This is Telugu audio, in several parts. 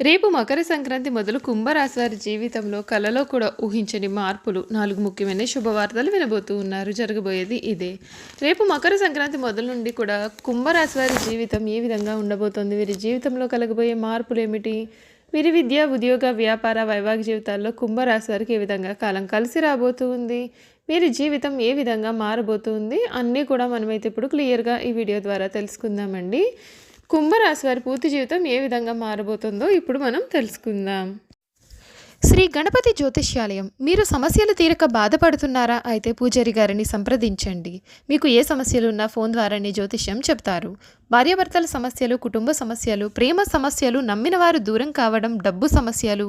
రేపు మకర సంక్రాంతి మొదలు కుంభరాశి వారి జీవితంలో కలలో కూడా ఊహించని మార్పులు. నాలుగు ముఖ్యమైన శుభవార్తలు వినబోతూ ఉన్నారు. జరగబోయేది ఇదే. రేపు మకర సంక్రాంతి మొదలు నుండి కూడా కుంభరాశి వారి జీవితం ఏ విధంగా ఉండబోతోంది? వీరి జీవితంలో కలగబోయే మార్పులు ఏమిటి? వీరి విద్య ఉద్యోగ వ్యాపార వైవాహిక జీవితాల్లో కుంభరాశి వారికి ఏ విధంగా కాలం కలిసి రాబోతుంది వీరి జీవితం ఏ విధంగా మారబోతుంది అన్నీ కూడా మనమైతే ఇప్పుడు క్లియర్గా ఈ వీడియో ద్వారా తెలుసుకుందామండి. కుంభరాశి వారి పూర్తి జీవితం ఏ విధంగా మారబోతుందో ఇప్పుడు మనం తెలుసుకుందాం. శ్రీ గణపతి జ్యోతిష్యాలయం మీరు సమస్యలు తీరక బాధపడుతున్నారా? అయితే పూజారి గారిని సంప్రదించండి. మీకు ఏ సమస్యలు ఉన్నా ఫోన్ ద్వారానే జ్యోతిష్యం చెప్తారు భార్యాభర్తల సమస్యలు కుటుంబ సమస్యలు ప్రేమ సమస్యలు నమ్మిన వారు దూరం కావడం డబ్బు సమస్యలు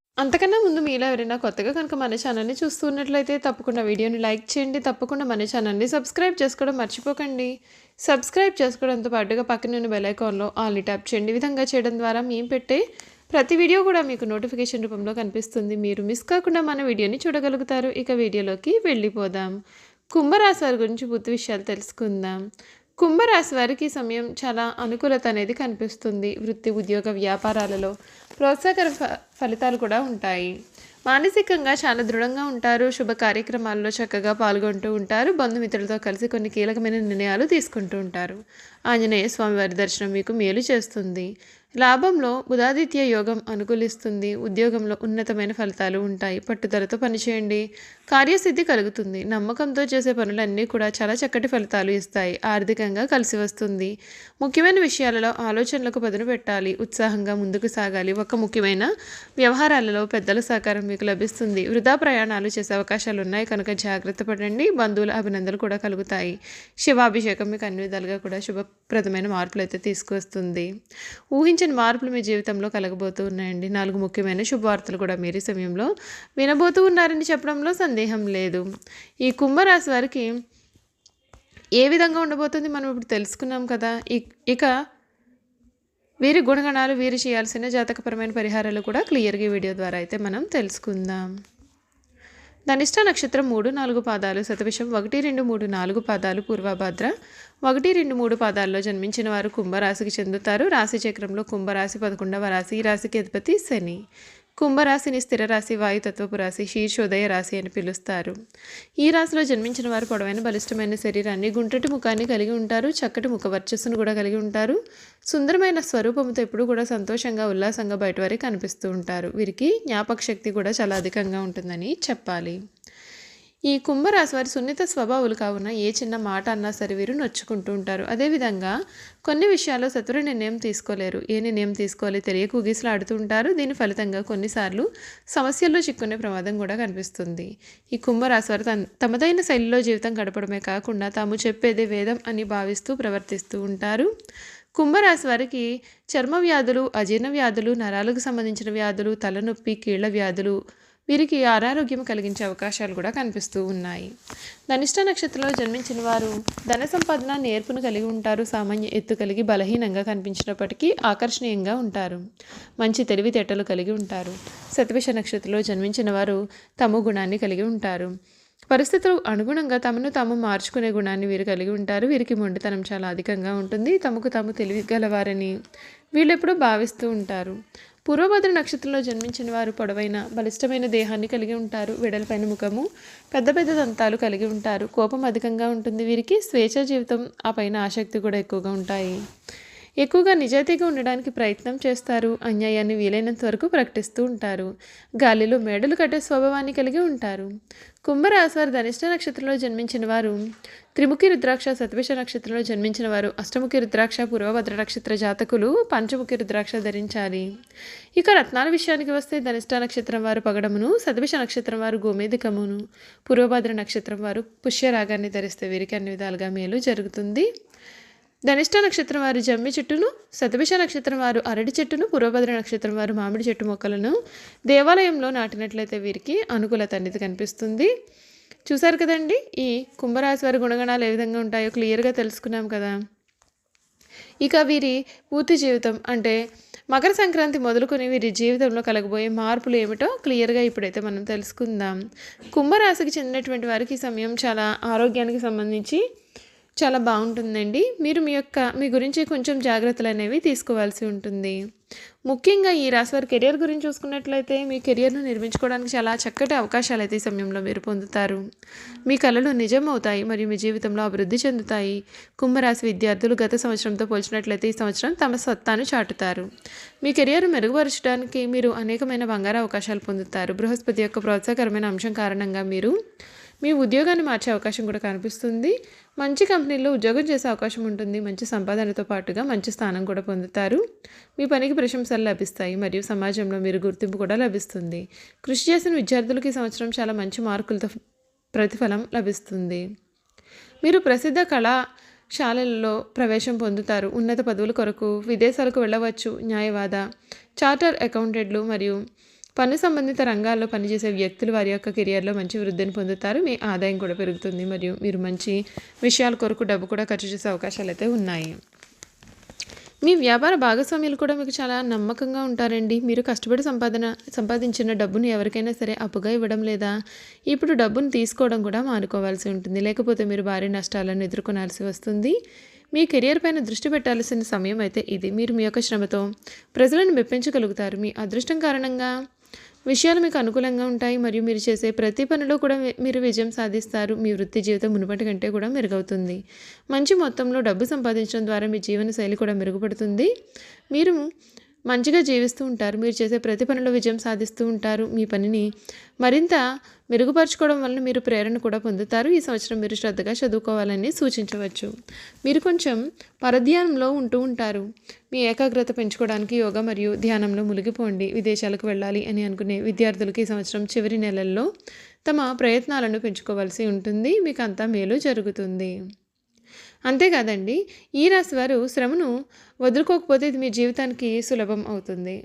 అంతకన్నా ముందు మీలో ఎవరైనా కొత్తగా కనుక మన ఛానల్ని చూస్తున్నట్లయితే తప్పకుండా వీడియోని లైక్ చేయండి తప్పకుండా మన ఛానల్ని సబ్స్క్రైబ్ చేసుకోవడం మర్చిపోకండి. సబ్స్క్రైబ్ చేసుకోవడంతో పాటుగా పక్కన ఉన్న బెల్ ఐకాన్లో ఆల్ని ట్యాప్ చేయండి. విధంగా చేయడం ద్వారా మేము పెట్టే ప్రతి వీడియో కూడా మీకు నోటిఫికేషన్ రూపంలో కనిపిస్తుంది. మీరు మిస్ కాకుండా మన వీడియోని చూడగలుగుతారు. ఇక వీడియోలోకి వెళ్ళిపోదాం. కుంభరాశి వారి గురించి పూర్తి విషయాలు తెలుసుకుందాం. కుంభరాశి వారికి సమయం చాలా అనుకూలత అనేది కనిపిస్తుంది వృత్తి ఉద్యోగ వ్యాపారాలలో. ప్రోత్సాహకర ఫ- ఫలితాలు కూడా ఉంటాయి. మానసికంగా చాలా దృఢంగా ఉంటారు. శుభ కార్యక్రమాల్లో చక్కగా పాల్గొంటూ ఉంటారు. బంధుమిత్రులతో కలిసి కొన్ని కీలకమైన నిర్ణయాలు తీసుకుంటూ ఉంటారు. ఆంజనేయ స్వామి వారి దర్శనం మీకు మేలు చేస్తుంది. లాభంలో బుధాదిత్య యోగం అనుకూలిస్తుంది. ఉద్యోగంలో ఉన్నతమైన ఫలితాలు ఉంటాయి. పట్టుదలతో పనిచేయండి. కార్యసిద్ధి కలుగుతుంది. నమ్మకంతో చేసే పనులన్నీ కూడా చాలా చక్కటి ఫలితాలు ఇస్తాయి. ఆర్థికంగా కలిసి వస్తుంది. ముఖ్యమైన విషయాలలో ఆలోచనలకు పదును పెట్టాలి. ఉత్సాహంగా ముందుకు సాగాలి. ఒక ముఖ్యమైన వ్యవహారాలలో పెద్దల సహకారం మీకు లభిస్తుంది. వృధా ప్రయాణాలు చేసే అవకాశాలు ఉన్నాయి. కనుక జాగ్రత్త పడండి. బంధువుల అభినందనలు కూడా కలుగుతాయి. శివాభిషేకం మీకు అన్ని విధాలుగా కూడా శుభప్రదమైన మార్పులు అయితే తీసుకొస్తుంది చిన్న మార్పులు మీ జీవితంలో కలగబోతూ ఉన్నాయండి. నాలుగు ముఖ్యమైన శుభవార్తలు కూడా మీరు సమయంలో వినబోతూ ఉన్నారని చెప్పడంలో సందేహం లేదు. ఈ కుంభరాశి వారికి ఏ విధంగా ఉండబోతుంది మనం ఇప్పుడు తెలుసుకున్నాం కదా. ఇక వీరి గుణగణాలు వీరు చేయాల్సిన జాతకపరమైన పరిహారాలు కూడా క్లియర్గా వీడియో ద్వారా అయితే మనం తెలుసుకుందాం. ధనిష్ట నక్షత్రం మూడు నాలుగు పాదాలు శతవిషం ఒకటి రెండు మూడు నాలుగు పాదాలు పూర్వభద్ర ఒకటి రెండు మూడు పాదాల్లో జన్మించిన వారు కుంభరాశికి చెందుతారు. రాశి చక్రంలో కుంభరాశి పదకొండవ రాశి ఈ రాశికి అధిపతి శని. కుంభరాశిని స్థిర రాశి వాయుతత్వపు రాశి శీర్షోదయ రాశి అని పిలుస్తారు. ఈ రాశిలో జన్మించిన వారు పొడవైన బలిష్టమైన శరీరాన్ని గుంటటి ముఖాన్ని కలిగి ఉంటారు. చక్కటి ముఖ వర్చస్సును కూడా కలిగి ఉంటారు. సుందరమైన స్వరూపంతో ఎప్పుడూ కూడా సంతోషంగా ఉల్లాసంగా బయటవారికి కనిపిస్తూ ఉంటారు. వీరికి జ్ఞాపక శక్తి కూడా చాలా అధికంగా ఉంటుందని చెప్పాలి. ఈ కుంభరాశి వారి సున్నిత స్వభావులు కావున ఏ చిన్న మాట అన్నా సరే వీరు నొచ్చుకుంటూ ఉంటారు. అదేవిధంగా కొన్ని విషయాల్లో సత్వర నిర్ణయం తీసుకోలేరు. ఏ నిర్ణయం తీసుకోవాలి తెలియక ఊగిసలాడుతూ ఉంటారు. దీని ఫలితంగా కొన్నిసార్లు సమస్యల్లో చిక్కునే ప్రమాదం కూడా కనిపిస్తుంది. ఈ కుంభరాశి వారు తన తమదైన శైలిలో జీవితం గడపడమే కాకుండా తాము చెప్పేదే వేదం అని భావిస్తూ ప్రవర్తిస్తూ ఉంటారు. కుంభరాశి వారికి చర్మ వ్యాధులు అజీర్ణ వ్యాధులు నరాలకు సంబంధించిన వ్యాధులు తలనొప్పి కీళ్ళ వ్యాధులు వీరికి అనారోగ్యం కలిగించే అవకాశాలు కూడా కనిపిస్తూ ఉన్నాయి. ధనిష్ట నక్షత్రంలో జన్మించిన వారు ధన సంపాదన నేర్పును కలిగి ఉంటారు. సామాన్య ఎత్తు కలిగి బలహీనంగా కనిపించినప్పటికీ ఆకర్షణీయంగా ఉంటారు. మంచి తెలివితేటలు కలిగి ఉంటారు. శతవిష నక్షత్రంలో జన్మించిన వారు తమ గుణాన్ని కలిగి ఉంటారు. పరిస్థితులు అనుగుణంగా తమను తాము మార్చుకునే గుణాన్ని వీరు కలిగి ఉంటారు. వీరికి మొండితనం చాలా అధికంగా ఉంటుంది. తమకు తాము తెలియగలవారని వీళ్ళెప్పుడూ భావిస్తూ ఉంటారు. పూర్వభద్ర నక్షత్రంలో జన్మించిన వారు పొడవైన బలిష్టమైన దేహాన్ని కలిగి ఉంటారు. వెడల్పైన ముఖము పెద్ద పెద్ద దంతాలు కలిగి ఉంటారు. కోపం అధికంగా ఉంటుంది. వీరికి స్వేచ్ఛ జీవితం ఆ పైన ఆసక్తి కూడా ఎక్కువగా ఉంటాయి. ఎక్కువగా నిజాయితీగా ఉండడానికి ప్రయత్నం చేస్తారు. అన్యాయాన్ని వీలైనంత వరకు ప్రకటిస్తూ ఉంటారు. గాలిలో మేడలు కట్టే స్వభావాన్ని కలిగి ఉంటారు. కుంభరాశి వారు ధనిష్ట నక్షత్రంలో జన్మించిన వారు త్రిముఖి రుద్రాక్ష సతవిష నక్షత్రంలో జన్మించిన వారు అష్టముఖి రుద్రాక్ష పూర్వభద్ర నక్షత్ర జాతకులు పంచముఖి రుద్రాక్ష ధరించాలి. ఇక రత్నాల విషయానికి వస్తే ధనిష్ట నక్షత్రం వారు పగడమును సతవిష నక్షత్రం వారు గోమేధికమును పూర్వభద్ర నక్షత్రం వారు పుష్యరాగాన్ని ధరిస్తే వీరికి అన్ని విధాలుగా మేలు జరుగుతుంది. ధనిష్ట నక్షత్రం వారు జమ్మి చెట్టును శతభిష నక్షత్రం వారు అరటి చెట్టును పూర్వభద్ర నక్షత్రం వారు మామిడి చెట్టు మొక్కలను దేవాలయంలో నాటినట్లయితే వీరికి అనుకూలత అనేది కనిపిస్తుంది. చూసారు కదండి? ఈ కుంభరాశి వారి గుణగణాలు ఏ విధంగా ఉంటాయో క్లియర్గా తెలుసుకున్నాం కదా. ఇక వీరి పూర్తి జీవితం అంటే మకర సంక్రాంతి మొదలుకొని వీరి జీవితంలో కలగబోయే మార్పులు ఏమిటో క్లియర్గా ఇప్పుడైతే మనం తెలుసుకుందాం. కుంభరాశికి చెందినటువంటి వారికి ఈ సమయం చాలా ఆరోగ్యానికి సంబంధించి చాలా బాగుంటుందండి. మీరు మీ యొక్క మీ గురించి కొంచెం జాగ్రత్తలు అనేవి తీసుకోవాల్సి ఉంటుంది. ముఖ్యంగా ఈ రాశి వారి కెరియర్ గురించి చూసుకున్నట్లయితే మీ కెరియర్ను నిర్మించుకోవడానికి చాలా చక్కటి అవకాశాలు అయితే ఈ సమయంలో మీరు పొందుతారు. మీ కళలు నిజం అవుతాయి మరియు మీ జీవితంలో అభివృద్ధి చెందుతాయి. కుంభరాశి విద్యార్థులు గత సంవత్సరంతో పోల్చినట్లయితే ఈ సంవత్సరం తమ సత్తాను చాటుతారు. మీ కెరియర్ మెరుగుపరచడానికి మీరు అనేకమైన బంగారు అవకాశాలు పొందుతారు. బృహస్పతి యొక్క ప్రోత్సాహకరమైన అంశం కారణంగా మీరు మీ ఉద్యోగాన్ని మార్చే అవకాశం కూడా కనిపిస్తుంది. మంచి కంపెనీల్లో ఉద్యోగం చేసే అవకాశం ఉంటుంది. మంచి సంపాదనతో పాటుగా మంచి స్థానం కూడా పొందుతారు. మీ పనికి ప్రశంసలు లభిస్తాయి మరియు సమాజంలో మీరు గుర్తింపు కూడా లభిస్తుంది. కృషి చేసిన విద్యార్థులకి ఈ సంవత్సరం చాలా మంచి మార్కులతో ప్రతిఫలం లభిస్తుంది. మీరు ప్రసిద్ధ కళాశాలల్లో ప్రవేశం పొందుతారు. ఉన్నత పదవుల కొరకు విదేశాలకు వెళ్ళవచ్చు. న్యాయవాద చార్టర్ అకౌంటెంట్లు మరియు పన్ను సంబంధిత రంగాల్లో పనిచేసే వ్యక్తులు వారి యొక్క కెరియర్లో మంచి వృద్ధిని పొందుతారు. మీ ఆదాయం కూడా పెరుగుతుంది మరియు మీరు మంచి విషయాల కొరకు డబ్బు కూడా ఖర్చు చేసే అవకాశాలు అయితే ఉన్నాయి. మీ వ్యాపార భాగస్వామ్యులు కూడా మీకు చాలా నమ్మకంగా ఉంటారండి. మీరు కష్టపడి సంపాదన సంపాదించిన డబ్బును ఎవరికైనా సరే అప్పుగా ఇవ్వడం లేదా ఇప్పుడు డబ్బును తీసుకోవడం కూడా మానుకోవాల్సి ఉంటుంది. లేకపోతే మీరు భారీ నష్టాలను ఎదుర్కొనాల్సి వస్తుంది. మీ కెరియర్ పైన దృష్టి పెట్టాల్సిన సమయం అయితే ఇది. మీరు మీ యొక్క శ్రమతో ప్రజలను మెప్పించగలుగుతారు. మీ అదృష్టం కారణంగా విషయాలు మీకు అనుకూలంగా ఉంటాయి మరియు మీరు చేసే ప్రతి పనిలో కూడా మీరు విజయం సాధిస్తారు. మీ వృత్తి జీవితం మునుపటి కంటే కూడా మెరుగవుతుంది. మంచి మొత్తంలో డబ్బు సంపాదించడం ద్వారా మీ జీవన శైలి కూడా మెరుగుపడుతుంది. మీరు మంచిగా జీవిస్తూ ఉంటారు. మీరు చేసే ప్రతి పనిలో విజయం సాధిస్తూ ఉంటారు మీ పనిని. మరింత మెరుగుపరచుకోవడం వలన మీరు ప్రేరణ కూడా పొందుతారు. ఈ సంవత్సరం మీరు శ్రద్ధగా చదువుకోవాలని సూచించవచ్చు. మీరు కొంచెం పరధ్యానంలో ఉంటూ ఉంటారు. మీ ఏకాగ్రత పెంచుకోవడానికి యోగా మరియు ధ్యానంలో మునిగిపోండి. విదేశాలకు వెళ్ళాలి అని అనుకునే విద్యార్థులకు ఈ సంవత్సరం చివరి నెలల్లో తమ ప్రయత్నాలను పెంచుకోవాల్సి ఉంటుంది. మీకు అంతా మేలు జరుగుతుంది. అంతేకాదండి ఈ రాశి వారు శ్రమను వదులుకోకపోతే ఇది మీ జీవితానికి సులభం అవుతుంది.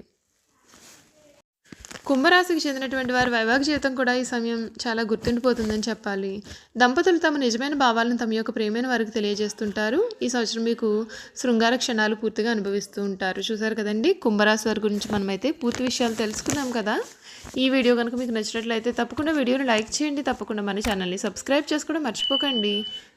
కుంభరాశికి చెందినటువంటి వారి వైవాహిక జీవితం కూడా ఈ సమయం చాలా గుర్తుండిపోతుందని చెప్పాలి. దంపతులు తమ నిజమైన భావాలను తమ యొక్క ప్రేమైన వారికి తెలియజేస్తుంటారు. ఈ సంవత్సరం మీకు శృంగార క్షణాలు పూర్తిగా అనుభవిస్తూ ఉంటారు. చూసారు కదండి కుంభరాశి వారి గురించి మనమైతే పూర్తి విషయాలు తెలుసుకున్నాం కదా. ఈ వీడియో కనుక మీకు నచ్చినట్లయితే తప్పకుండా వీడియోని లైక్ చేయండి. తప్పకుండా మన ఛానల్ని సబ్స్క్రైబ్ చేసుకోవడం మర్చిపోకండి.